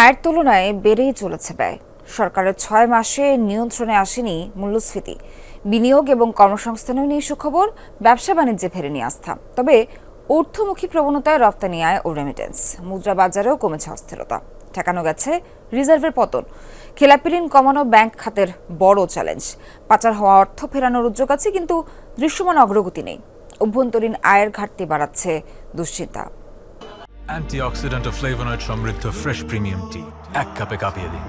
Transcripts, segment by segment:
আয়ের তুলনায় বেড়েই চলেছে ব্যয়। সরকারের ছয় মাসে নিয়ন্ত্রণে আসেনি মূল্যস্ফীতি। বিনিয়োগ এবং কর্মসংস্থানেও নিয়ে সুখবর, ব্যবসা বাণিজ্যে ফেরেনি আস্থা। তবে ঊর্ধ্বমুখী প্রবণতায় রপ্তানি আয় ও রেমিটেন্স মুদ্রা বাজারেও কমেছে অস্থিরতা। ঠেকানো গেছে রিজার্ভের পতন। খেলাপি ঋণ কমানো ব্যাংক খাতের বড় চ্যালেঞ্জ পাচার হওয়া অর্থ ফেরানোর উদ্যোগ আছে, কিন্তু দৃশ্যমান অগ্রগতি নেই। অভ্যন্তরীণ আয়ের ঘাটতি বাড়াচ্ছে দুশ্চিন্তা। অ্যান্টিঅক্সিডেন্ট ও ফ্লেভোনয়েড সমৃদ্ধ ফ্রেশ প্রিমিয়াম টি এক কাপে কাঁপিয়ে দিন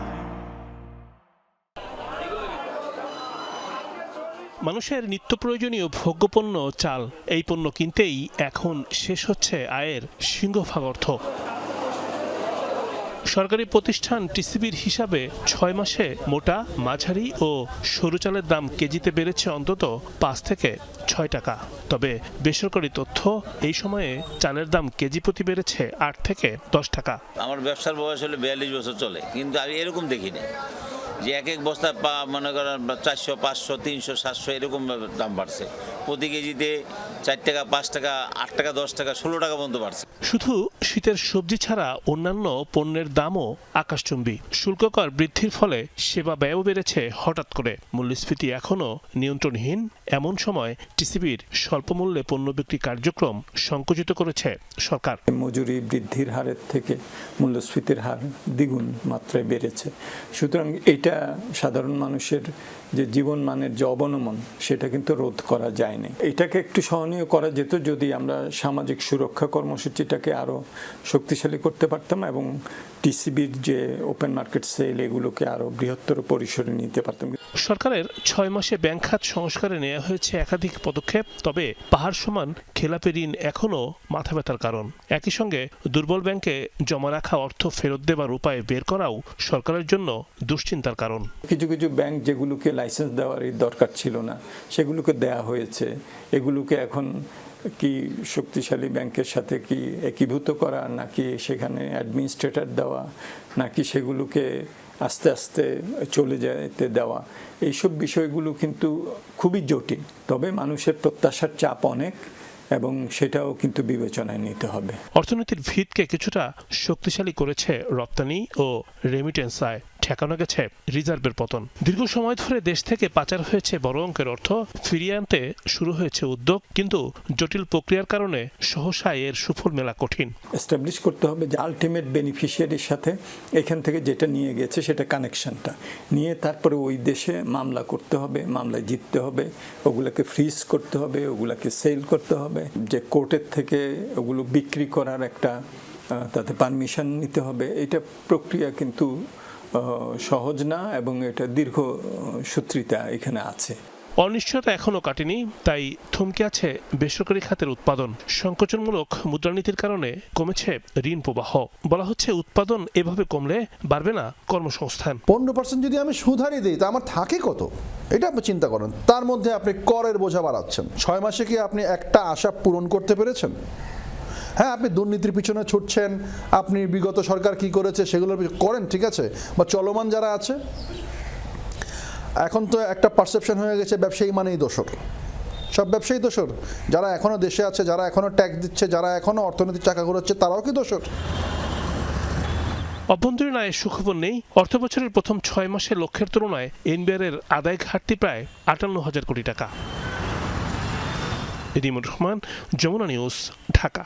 মানুষের নিত্য প্রয়োজনীয় ভোগ্যপণ্য চাল, এই পণ্য কিনতেই এখন শেষ হচ্ছে আয়ের সিংহভাগ অর্থ সরকারি প্রতিষ্ঠান টিসিবির হিসাবে ছয় মাসে মোটা, মাঝারি ও সরু চালের দাম কেজিতে বেড়েছে অন্তত পাঁচ থেকে ছয় টাকা। তবে বেসরকারি তথ্য এই সময়ে চালের দাম কেজি প্রতি বেড়েছে আট থেকে দশ টাকা। আমার ব্যবসার বয়স হলে বিয়াল্লিশ বছর চলে, কিন্তু আমি এরকম দেখিনি যে এক এক বস্তা পা মনে করেন চারশো, পাঁচশো, তিনশো, সাতশো এরকম দাম বাড়ছে। প্রতি কেজিতে চার টাকা পাঁচ টাকা আট টাকা দশ টাকা ষোলো টাকা পর্যন্ত বাড়ছে। শুধু শীতের সবজি ছাড়া অন্যান্য পণ্যের দামও আকাশচুম্বী। শুল্ক কর বৃদ্ধির ফলে সেবা ব্যয়ও বেড়েছে হঠাৎ করে। মূল্যস্ফীতি এখনও নিয়ন্ত্রণহীন। এমন সময় টিসিবির স্বল্পমূল্যে পণ্য বিক্রি কার্যক্রম সংকুচিত করেছে সরকার। মজুরি বৃদ্ধির হারের থেকে মূল্যস্ফীতির হার দ্বিগুণ মাত্রায় বেড়েছে। সুতরাং এটা সাধারণ মানুষের যে জীবন মানের যে অবনমন সেটা কিন্তু রোধ করা যায়নি এটাকে একটু সহনীয় করা যেত যদি আমরা সামাজিক সুরক্ষা কর্মসূচিটাকে আরও শক্তিশালী করতে পারতাম এবং টিসিবির যে ওপেন মার্কেট সেল এগুলোকে আরও বৃহত্তর পরিসরে নিতে পারতাম। সরকারের ছয় মাসে ব্যাংক খাত সংস্কারে নেওয়া হয়েছে একাধিক পদক্ষেপ, তবে পাহাড় সমান খেলাপি ঋণ এখনও মাথা ব্যথার কারণ। একই সঙ্গে দুর্বল ব্যাংকে জমা রাখা অর্থ ফেরত দেবার উপায় বের করাও সরকারের জন্য দুশ্চিন্তার কারণ। কিছু কিছু ব্যাংক যেগুলোকে লাইসেন্স দেওয়ারই দরকার ছিল না, সেগুলোকে দেয়া হয়েছে। এগুলোকে এখন কি শক্তিশালী ব্যাংকের সাথে কি একীভূত করা, নাকি সেখানে অ্যাডমিনিস্ট্রেটর দেওয়া, নাকি সেগুলোকে আস্তে আস্তে চলে যেতে দেওয়া। এইসব বিষয়গুলো কিন্তু খুবই জটিল। তবে মানুষের প্রত্যাশার চাপ অনেক এবং সেটাও কিন্তু বিবেচনায় নিতে হবে। অর্থনীতির ভিতকে কিছুটা শক্তিশালী করেছে রপ্তানি ও রেমিটেন্স আয়। ঠেকানো গেছে রিজার্ভের পতন। দীর্ঘ সময় ধরে দেশ থেকে পাচার হয়েছে বড় অঙ্কের অর্থ, ফিরিয়ে আনতে শুরু হয়েছে উদ্যোগ, কিন্তু জটিল প্রক্রিয়ার কারণে সহসা এর সুফল মেলা কঠিন। এস্টাবলিশ করতে হবে যে আলটিমেট বেনিফিশিয়ারির সাথে এখান থেকে যেটা নিয়ে গেছে সেটা কানেকশনটা নিয়ে তারপরে ওই দেশে মামলা করতে হবে, মামলায় জিততে হবে, ওগুলোকে ফ্রিজ করতে হবে, ওগুলোকে সেল করতে হবে, যে কোর্টের থেকে ওগুলো বিক্রি করার একটা তাতে পারমিশন নিতে হবে এটা প্রক্রিয়া কিন্তু সহজ না এবং এটা দীর্ঘ সূত্রিতা এখানে আছে। অনিশ্চয়তা এখনও কাটেনি তাই থমকে আছে বেসরকারি খাতের উৎপাদন। সংকোচনমূলক মুদ্রানীতির কারণে কমেছে ঋণ প্রবাহ। বলা হচ্ছে উৎপাদন এভাবে কমলে বাড়বে না কর্মসংস্থান। পনেরো পার্সেন্ট যদি আমি সুধারি দিই তা আমার থাকে কত? এটা আপনি চিন্তা করেন। তার মধ্যে আপনি করের বোঝা বাড়াচ্ছেন। ছয় মাসে কি আপনি একটা আশা পূরণ করতে পেরেছেন? হ্যাঁ আপনি দুর্নীতির পিছনে ছুটছেন, আপনি বিগত সরকার কি করেছে সেগুলোর করেন, ঠিক আছে? বা চলমান যারা আছে, এখন তো একটা পারসেপশন হয়ে গেছে, ব্যবসায়ী মানেই দোষর। সব ব্যবসায়ী দোষর। যারা এখনও দেশে আছে, যারা এখনও ট্যাক্স দিচ্ছে, যারা এখনও অর্থনীতির চাকা ঘুরাচ্ছে, তারাও কি দোষর? অভ্যন্তরীণ আয়ের সুখবর নেই। অর্থ বছরের প্রথম ছয় মাসে লক্ষ্যের তুলনায় এনবিআর এর আদায় ঘাটতি প্রায় আটান্ন হাজার কোটি টাকা। রহমান, যমুনা নিউজ, ঢাকা।